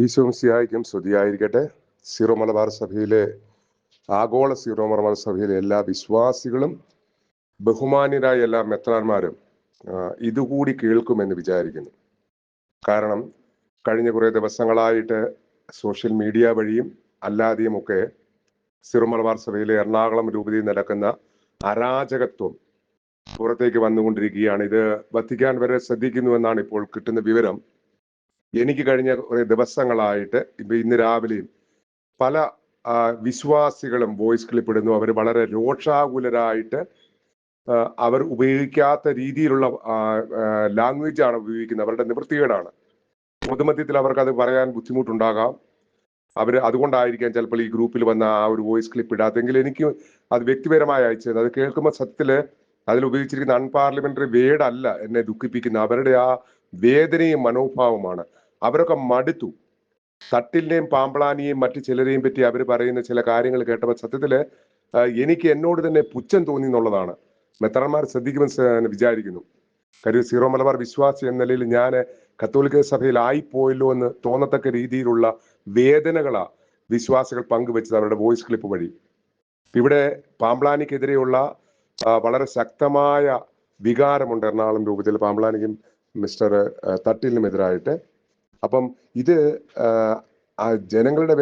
ഈശോംസിയായിരിക്കും സ്തുതിയായിരിക്കട്ടെ. സീറോ മലബാർ സഭയിലെ ആഗോള സീറോ മലബാർ സഭയിലെ എല്ലാ വിശ്വാസികളും ബഹുമാന്യരായ എല്ലാ മെത്രാന്മാരും ഇതുകൂടി കേൾക്കുമെന്ന് വിചാരിക്കുന്നു. കാരണം കഴിഞ്ഞ കുറേ ദിവസങ്ങളായിട്ട് സോഷ്യൽ മീഡിയ വഴിയും അല്ലാതെയും ഒക്കെ സീറോ മലബാർ സഭയിലെ എറണാകുളം രൂപതയിൽ നടക്കുന്ന അരാജകത്വം പുറത്തേക്ക് വന്നുകൊണ്ടിരിക്കുകയാണ്. ഇത് വത്തിക്കാൻ വരെ ശ്രദ്ധിക്കുന്നുവെന്നാണ് ഇപ്പോൾ കിട്ടുന്ന വിവരം. എനിക്ക് കഴിഞ്ഞ കുറേ ദിവസങ്ങളായിട്ട് ഇപ്പം ഇന്ന് രാവിലെയും പല വിശ്വാസികളും വോയിസ് ക്ലിപ്പ് ഇടുന്നു. അവർ വളരെ രോഷാകുലരായിട്ട് അവർ ഉപയോഗിക്കാത്ത രീതിയിലുള്ള ലാംഗ്വേജ് ആണ് ഉപയോഗിക്കുന്നത്. അവരുടെ നിവൃത്തികേടാണ്. പൊതുമധ്യത്തിൽ അവർക്കത് പറയാൻ ബുദ്ധിമുട്ടുണ്ടാകാം. അവർ അതുകൊണ്ടായിരിക്കാം ചിലപ്പോൾ ഈ ഗ്രൂപ്പിൽ വന്ന ആ ഒരു വോയിസ് ക്ലിപ്പ് ഇടാത്തെങ്കിൽ എനിക്ക് അത് വ്യക്തിപരമായി അയച്ചത്. അത് കേൾക്കുമ്പോൾ സത്യത്തിൽ അതിൽ ഉപയോഗിച്ചിരിക്കുന്ന അൺപാർലമെന്ററി വേഡല്ല എന്നെ ദുഃഖിപ്പിക്കുന്ന. അവരുടെ ആ വേദനയും മനോഭാവമാണ് അവരൊക്കെ മടുത്തു. തട്ടിലിനെയും പാമ്പളാനിയെയും മറ്റു ചിലരെയും പറ്റി അവർ പറയുന്ന ചില കാര്യങ്ങൾ കേട്ടപ്പോൾ സത്യത്തിൽ എനിക്ക് എന്നോട് തന്നെ പുച്ഛം തോന്നി എന്നുള്ളതാണ്. മെത്രാന്മാർ ശ്രദ്ധിക്കുമെന്ന് വിചാരിക്കുന്നു. കാര്യം സീറോ മലബാർ വിശ്വാസി എന്ന നിലയിൽ ഞാൻ കത്തോലിക്ക സഭയിൽ ആയിപ്പോയല്ലോ എന്ന് തോന്നത്തക്ക രീതിയിലുള്ള വേദനകളാ വിശ്വാസികൾ പങ്കുവെച്ചത് അവരുടെ വോയിസ് ക്ലിപ്പ് വഴി. ഇവിടെ പാമ്പ്ലാനിക്കെതിരെയുള്ള വളരെ ശക്തമായ വികാരമുണ്ട് എറണാകുളം രൂപത്തിൽ. പാമ്പ്ലാനിക്കും മിസ്റ്റർ ആ, തട്ടിലിനും എതിരായിട്ട് അപ്പം ഇത് ആ, ജനങ്ങളുടെ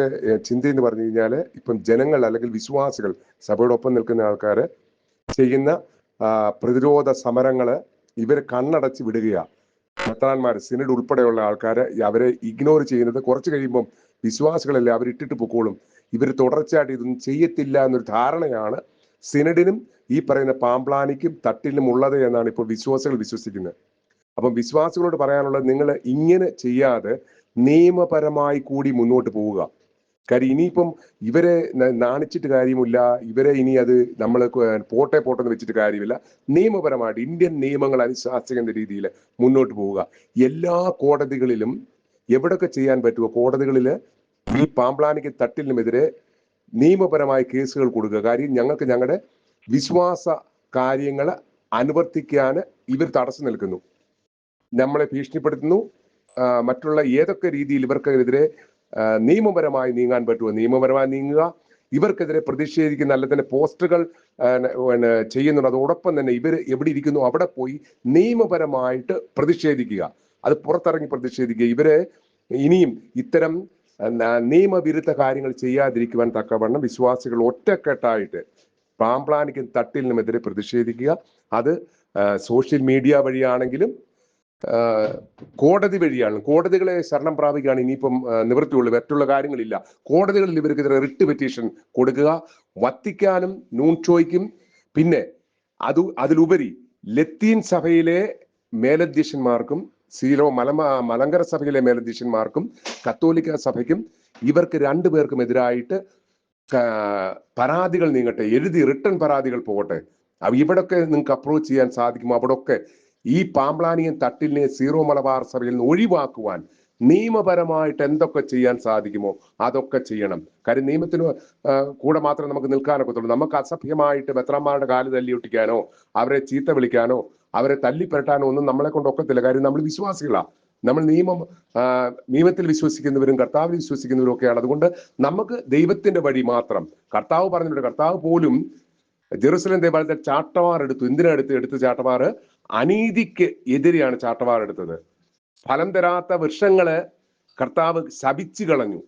ചിന്ത എന്ന് പറഞ്ഞു കഴിഞ്ഞാൽ ഇപ്പം ജനങ്ങൾ അല്ലെങ്കിൽ വിശ്വാസികൾ സഭയോടൊപ്പം നിൽക്കുന്ന ആൾക്കാർ ചെയ്യുന്ന പ്രതിരോധ സമരങ്ങൾ ഇവർ കണ്ണടച്ച് വിടുകയാണ് മെത്രാന്മാർ സിനഡ് ഉൾപ്പെടെയുള്ള ആൾക്കാരെ അവരെ ഇഗ്നോർ ചെയ്യുന്നത് കുറച്ച് കഴിയുമ്പം വിശ്വാസികളല്ലേ അവർ ഇട്ടിട്ട് പൊക്കോളും. ഇവർ തുടർച്ചയായിട്ട് ഇതൊന്നും ചെയ്യത്തില്ല എന്നൊരു ധാരണയാണ് സിനഡിനും ഈ പറയുന്ന പാമ്പ്ലാനിക്കും തട്ടിലും ഉള്ളത് എന്നാണ് ഇപ്പോൾ വിശ്വാസികൾ വിശ്വസിക്കുന്നത്. അപ്പം വിശ്വാസികളോട് പറയാനുള്ളത് നിങ്ങൾ ഇങ്ങനെ ചെയ്യാതെ നിയമപരമായി കൂടി മുന്നോട്ട് പോവുക. കാര്യം ഇനിയിപ്പം ഇവരെ നാണിച്ചിട്ട് കാര്യമില്ല. ഇവരെ ഇനി അത് നമ്മൾ പോട്ടെ പോട്ടെന്ന് വെച്ചിട്ട് കാര്യമില്ല. നിയമപരമായിട്ട് ഇന്ത്യൻ നിയമങ്ങൾ അനുശാസിക്കുന്ന രീതിയിൽ മുന്നോട്ട് പോവുക. എല്ലാ കോടതികളിലും എവിടൊക്കെ ചെയ്യാൻ പറ്റുമോ കോടതികളിൽ ഈ പാമ്പ്ലാനിക്ക് തട്ടിലിനുമെതിരെ നിയമപരമായ കേസുകൾ കൊടുക്കുക. കാര്യം ഞങ്ങൾക്ക് ഞങ്ങളുടെ വിശ്വാസ കാര്യങ്ങൾ അനുവർത്തിക്കാൻ ഇവർ തടസ്സം നിൽക്കുന്നു. നമ്മളെ ഭീഷണിപ്പെടുത്തുന്നു. മറ്റുള്ള ഏതൊക്കെ രീതിയിൽ ഇവർക്കെതിരെ നിയമപരമായി നീങ്ങാൻ പറ്റുമോ? നിയമപരമായി നീങ്ങുക ഇവർക്കെതിരെ പ്രതിഷേധിക്കുന്ന അല്ല തന്നെ പോസ്റ്ററുകൾ ചെയ്യുന്നുണ്ട്. അതോടൊപ്പം തന്നെ ഇവർ എവിടെ ഇരിക്കുന്നു? അവിടെ പോയി നിയമപരമായിട്ട് പ്രതിഷേധിക്കുക. അത് പുറത്തിറങ്ങി പ്രതിഷേധിക്കുക. ഇവരെ ഇനിയും ഇത്തരം നിയമവിരുദ്ധ കാര്യങ്ങൾ ചെയ്യാതിരിക്കുവാൻ തക്കവണ്ണം വിശ്വാസികൾ ഒറ്റക്കെട്ടായിട്ട് പാമ്പ്ലാനിക്കും തട്ടിലിനുമെതിരെ പ്രതിഷേധിക്കുക. അത് സോഷ്യൽ മീഡിയ വഴിയാണെങ്കിലും കോടതി വഴിയാണ്. കോടതികളെ ശരണം പ്രാപിക്കുകയാണ് ഇനിയിപ്പം നിവൃത്തിയുള്ളൂ മറ്റുള്ള കാര്യങ്ങളില്ല. കോടതികളിൽ ഇവർക്കെതിരെ റിട്ട് പെറ്റീഷൻ കൊടുക്കുക വത്തിക്കാനും നൂൺചോയ്ക്കും പിന്നെ അത് അതിലുപരി ലത്തീൻ സഭയിലെ മേലധ്യക്ഷന്മാർക്കും സീലോ മലമ മലങ്കര സഭയിലെ മേലധ്യക്ഷന്മാർക്കും കത്തോലിക്ക സഭയ്ക്കും ഇവർക്ക് രണ്ടുപേർക്കും എതിരായിട്ട് പരാതികൾ നീങ്ങട്ടെ എഴുതി റിട്ടേൺ പരാതികൾ പോകട്ടെ. ഇവിടൊക്കെ നിങ്ങൾക്ക് അപ്രോച്ച് ചെയ്യാൻ സാധിക്കും അവിടൊക്കെ ഈ പാമ്പ്ലാനിയൻ തട്ടിലിനെ സീറോ മലബാർ സഭയിൽ നിന്ന് ഒഴിവാക്കുവാൻ നിയമപരമായിട്ട് എന്തൊക്കെ ചെയ്യാൻ സാധിക്കുമോ അതൊക്കെ ചെയ്യണം. കാര്യം നിയമത്തിന് കൂടെ മാത്രമേ നമുക്ക് നിൽക്കാനൊക്കത്തുള്ളൂ. നമുക്ക് അസഭ്യമായിട്ട് മെത്രാന്മാരുടെ കാൽ തല്ലിയൊട്ടിക്കാനോ അവരെ ചീത്ത വിളിക്കാനോ അവരെ തല്ലിപ്പെരട്ടാനോ ഒന്നും നമ്മളെ കൊണ്ട് ഒക്കത്തില്ല. കാര്യം നമ്മൾ വിശ്വാസികളാണ് നമ്മൾ നിയമം നിയമത്തിൽ വിശ്വസിക്കുന്നവരും കർത്താവിൽ വിശ്വസിക്കുന്നവരും ഒക്കെയാണ്. അതുകൊണ്ട് നമുക്ക് ദൈവത്തിന്റെ വഴി മാത്രം കർത്താവ് പറഞ്ഞിട്ടുണ്ട് കർത്താവ് പോലും ജെറുസലേം ദേവാലയത്തെ ചാട്ടവാർ എടുത്തു. എന്തിനാ എടുത്ത്? എടുത്ത് ചാട്ടവാറ് അനീതിക്ക് എതിരെയാണ് ചാട്ടവാർ എടുത്തത്. ഫലം തരാത്ത വൃക്ഷങ്ങൾ കർത്താവ് ശപിച്ചു കളഞ്ഞു.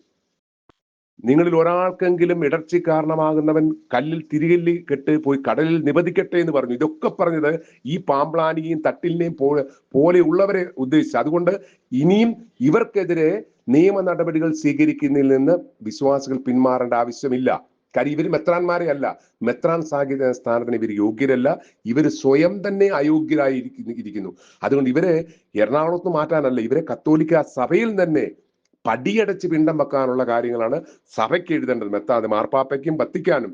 നിങ്ങളിൽ ഒരാൾക്കെങ്കിലും ഇടർച്ച കാരണമാകുന്നവൻ കല്ലിൽ തിരികല്ലി കെട്ട് പോയി കടലിൽ നിബദിക്കട്ടെ എന്ന് പറഞ്ഞു. ഇതൊക്കെ പറഞ്ഞത് ഈ പാമ്പ്ലാനിയും തട്ടിലിനെയും പോ പോലെയുള്ളവരെ ഉദ്ദേശിച്ചു. അതുകൊണ്ട് ഇനിയും ഇവർക്കെതിരെ നിയമ നടപടികൾ സ്വീകരിക്കുന്നതിൽ നിന്ന് വിശ്വാസികൾ പിന്മാറേണ്ട ആവശ്യമില്ല. കാര്യം ഇവർ മെത്രാന്മാരെ അല്ല മെത്രാൻ സാഹിത്യ സ്ഥാനത്തിന് ഇവർ യോഗ്യരല്ല. ഇവർ സ്വയം തന്നെ അയോഗ്യരായി ഇരിക്കുന്നു- അതുകൊണ്ട് ഇവരെ എറണാകുളത്ത് മാറ്റാനല്ല ഇവരെ കത്തോലിക്ക സഭയിൽ തന്നെ പടിയടച്ച് പിണ്ടം വെക്കാനുള്ള കാര്യങ്ങളാണ് സഭയ്ക്ക് എഴുതേണ്ടത്. മെത്താതെ മാർപ്പാപ്പയ്ക്കും വത്തിക്കാനും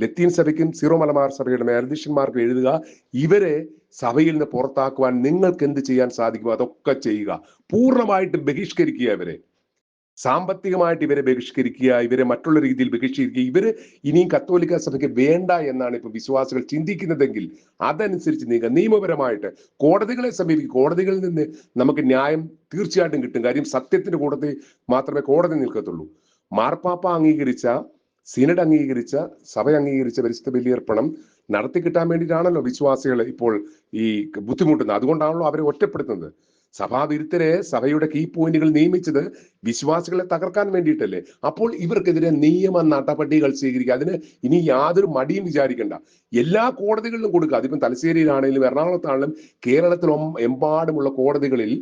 ലത്തീൻ സഭയ്ക്കും സീറോ മലബാർ സഭയുടെ മേലധ്യക്ഷന്മാർക്കും എഴുതുക. ഇവരെ സഭയിൽ നിന്ന് പുറത്താക്കുവാൻ നിങ്ങൾക്ക് എന്ത് ചെയ്യാൻ സാധിക്കുമോ? അതൊക്കെ ചെയ്യുക. പൂർണമായിട്ട് ബഹിഷ്കരിക്കുക ഇവരെ. സാമ്പത്തികമായിട്ട് ഇവരെ ബഹിഷ്കരിക്കുക ഇവരെ മറ്റുള്ള രീതിയിൽ ബഹിഷ്കരിക്കുക ഇവർ ഇനിയും കത്തോലിക്ക സഭയ്ക്ക് വേണ്ട എന്നാണ് ഇപ്പൊ വിശ്വാസികൾ ചിന്തിക്കുന്നതെങ്കിൽ അതനുസരിച്ച് നീങ്ങുക നിയമപരമായിട്ട് കോടതികളെ സമീപിക്കുക കോടതികളിൽ നിന്ന് നമുക്ക് ന്യായം തീർച്ചയായിട്ടും കിട്ടും. കാര്യം സത്യത്തിന്റെ കൂടത്തിൽ മാത്രമേ കോടതി നിൽക്കത്തുള്ളൂ. മാർപ്പാപ്പ അംഗീകരിച്ച സിനഡ് അംഗീകരിച്ച സഭ അംഗീകരിച്ച പരിശുദ്ധ ബലിയർപ്പണം നടത്തി കിട്ടാൻ വേണ്ടിയിട്ടാണല്ലോ വിശ്വാസികൾ ഇപ്പോൾ ഈ ബുദ്ധിമുട്ടുന്നത്. അതുകൊണ്ടാണല്ലോ അവരെ ഒറ്റപ്പെടുത്തുന്നത്. സഭാവിരുദ്ധരെ സഭയുടെ കീ പോയിന്റുകൾ നിയമിച്ചത് വിശ്വാസികളെ തകർക്കാൻ വേണ്ടിയിട്ടല്ലേ? അപ്പോൾ ഇവർക്കെതിരെ നിയമ നടപടികൾ സ്വീകരിക്കുക. അതിന് ഇനി യാതൊരു മടിയും വിചാരിക്കേണ്ട. എല്ലാ കോടതികളിലും കൊടുക്കുക. അതിപ്പം തലശ്ശേരിയിലാണെങ്കിലും എറണാകുളത്താണെങ്കിലും കേരളത്തിൽ എമ്പാടുമുള്ള കോടതികളിൽ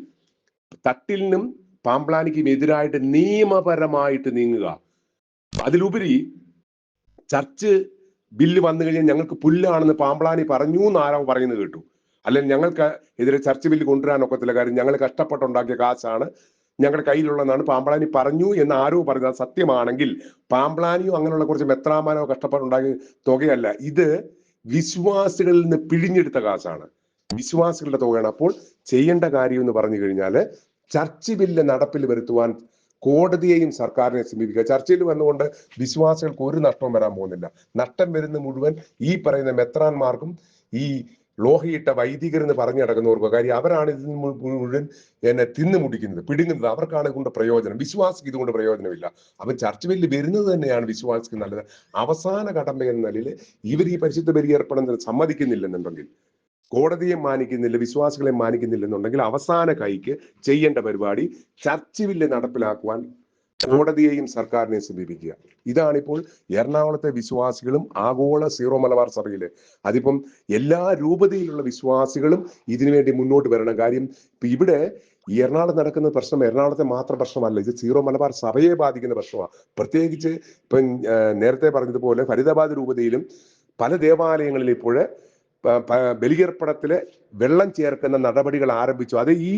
തട്ടിലിനും പാമ്പ്ലാനിക്കും എതിരായിട്ട് നിയമപരമായിട്ട് നീങ്ങുക. അതിലുപരി ചർച്ച് ബില്ല് വന്നു കഴിഞ്ഞാൽ ഞങ്ങൾക്ക് പുല്ലാണെന്ന് പാമ്പ്ലാനി പറഞ്ഞു എന്ന് ആരോ പറയുന്നത് കേട്ടു. അല്ലെങ്കിൽ ഞങ്ങൾക്ക് എതിരെ ചർച്ച് ബില്ല് കൊണ്ടുവരാൻ ഒക്കത്തില്ല. കാര്യം ഞങ്ങൾ കഷ്ടപ്പെട്ടുണ്ടാക്കിയ കാശാണ്. ഞങ്ങളുടെ കയ്യിലുള്ളതാണ് പാമ്പ്ലാനി പറഞ്ഞു എന്ന് ആരോ പറഞ്ഞത്. സത്യമാണെങ്കിൽ പാമ്പ്ലാനിയോ അങ്ങനെയുള്ള കുറച്ച് മെത്രാമാനോ കഷ്ടപ്പെട്ടുണ്ടാക്കിയ തുകയല്ല. ഇത് വിശ്വാസികളിൽ നിന്ന് പിഴിഞ്ഞെടുത്ത കാശാണ്. വിശ്വാസികളുടെ തുകയാണ്. അപ്പോൾ ചെയ്യേണ്ട കാര്യം എന്ന് പറഞ്ഞു കഴിഞ്ഞാൽ ചർച്ച് ബില്ല് നടപ്പിൽ വരുത്തുവാൻ കോടതിയെയും സർക്കാരിനെ സമീപിക്കുക. ചർച്ചയിൽ വന്നുകൊണ്ട് വിശ്വാസികൾക്ക് ഒരു നഷ്ടവും വരാൻ പോകുന്നില്ല. നഷ്ടം വരുന്ന മുഴുവൻ ഈ പറയുന്ന മെത്രാന്മാർക്കും ഈ ലോഹയിട്ട വൈദികർ എന്ന് പറഞ്ഞു നടക്കുന്നവർക്ക് കാര്യം അവരാണ് ഇതിന് മുഴുവൻ എന്നെ തിന്നു മുടിക്കുന്നത് പിടുങ്ങുന്നത്. അവർക്കാണ് ഇതുകൊണ്ട് പ്രയോജനം. വിശ്വാസിക്ക് ഇതുകൊണ്ട് പ്രയോജനമില്ല. അവൻ ചർച്ച ബില്ല് വരുന്നത് തന്നെയാണ് വിശ്വാസിക്ക് നല്ലത്. അവസാന കടമ്പ എന്ന നിലയിൽ ഇവർ ഈ പരിശുദ്ധ ബലിയർപ്പണം സമ്മതിക്കുന്നില്ലെന്നുണ്ടെങ്കിൽ കോടതിയെ മാനിക്കുന്നില്ല വിശ്വാസികളെ മാനിക്കുന്നില്ലെന്നുണ്ടെങ്കിൽ അവസാന കൈക്ക് ചെയ്യേണ്ട പരിപാടി ചർച്ച് ബില്ല് നടപ്പിലാക്കുവാൻ കോടതിയെയും സർക്കാരിനെയും സമീപിക്കുക. ഇതാണിപ്പോൾ എറണാകുളത്തെ വിശ്വാസികളും ആഗോള സീറോ മലബാർ സഭയിലെ അതിപ്പം എല്ലാ രൂപതയിലുള്ള വിശ്വാസികളും ഇതിനുവേണ്ടി മുന്നോട്ട് വരണം. കാര്യം ഇവിടെ ഈ എറണാകുളം നടക്കുന്ന പ്രശ്നം എറണാകുളത്തെ മാത്രം പ്രശ്നമല്ല. ഇത് സീറോ മലബാർ സഭയെ ബാധിക്കുന്ന പ്രശ്നമാണ് പ്രത്യേകിച്ച് ഇപ്പം നേരത്തെ പറഞ്ഞതുപോലെ ഫരീദാബാദ് രൂപതയിലും പല ദേവാലയങ്ങളിൽ ഇപ്പോൾ ബലികർപ്പണത്തിലെ വെള്ളം ചേർക്കുന്ന നടപടികൾ ആരംഭിച്ചു. അത് ഈ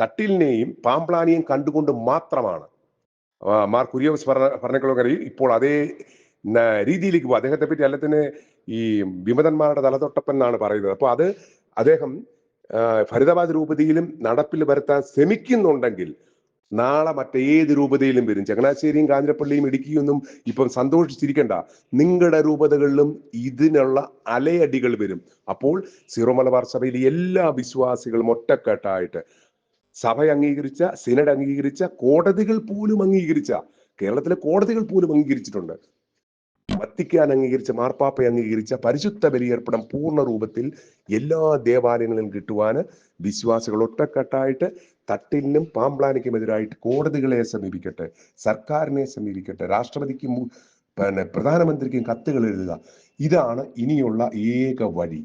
തട്ടിലിനെയും പാമ്പ്ലാനെയും കണ്ടുകൊണ്ട് മാത്രമാണ്. മാർ കുര്യോസ് പറഞ്ഞ കാര്യം ഇപ്പോൾ അതേ രീതിയിലേക്ക് പോകും അദ്ദേഹത്തെ പറ്റി അല്ലത്തിന് ഈ വിമതന്മാരുടെ തലതൊട്ടപ്പൻ എന്നാണ് പറയുന്നത്. അപ്പോൾ അത് അദ്ദേഹം ഫരീദാബാദ് രൂപതയിലും നടപ്പിൽ വരുത്താൻ ശ്രമിക്കുന്നുണ്ടെങ്കിൽ നാളെ മറ്റേത് രൂപതയിലും വരും. ചങ്ങനാശ്ശേരിയും കാഞ്ഞിരപ്പള്ളിയും ഇടുക്കിയൊന്നും ഇപ്പം സന്തോഷിച്ചിരിക്കണ്ട. നിങ്ങളുടെ രൂപതകളിലും ഇതിനുള്ള അലയടികൾ വരും. അപ്പോൾ സീറോ മലബാർ സഭയിലെ എല്ലാ വിശ്വാസികളും ഒറ്റക്കെട്ടായിട്ട് സഭ അംഗീകരിച്ച സിനഡ് അംഗീകരിച്ച കോടതികൾ പോലും അംഗീകരിച്ച കേരളത്തിലെ കോടതികൾ പോലും അംഗീകരിച്ചിട്ടുണ്ട്. വത്തിക്കാൻ അംഗീകരിച്ച മാർപ്പാപ്പ അംഗീകരിച്ച പരിശുദ്ധ ബലിയർപ്പണം പൂർണ രൂപത്തിൽ എല്ലാ ദേവാലയങ്ങളിലും കിട്ടുവാൻ വിശ്വാസികൾ ഒറ്റക്കെട്ടായിട്ട് തട്ടിലിനും പാമ്പ്ലാനിക്കും എതിരായിട്ട് കോടതികളെ സമീപിക്കട്ടെ സർക്കാരിനെ സമീപിക്കട്ടെ രാഷ്ട്രപതിക്കും പിന്നെ പ്രധാനമന്ത്രിക്കും കത്തുകൾ എഴുതുക. ഇതാണ് ഇനിയുള്ള ഏക വഴി.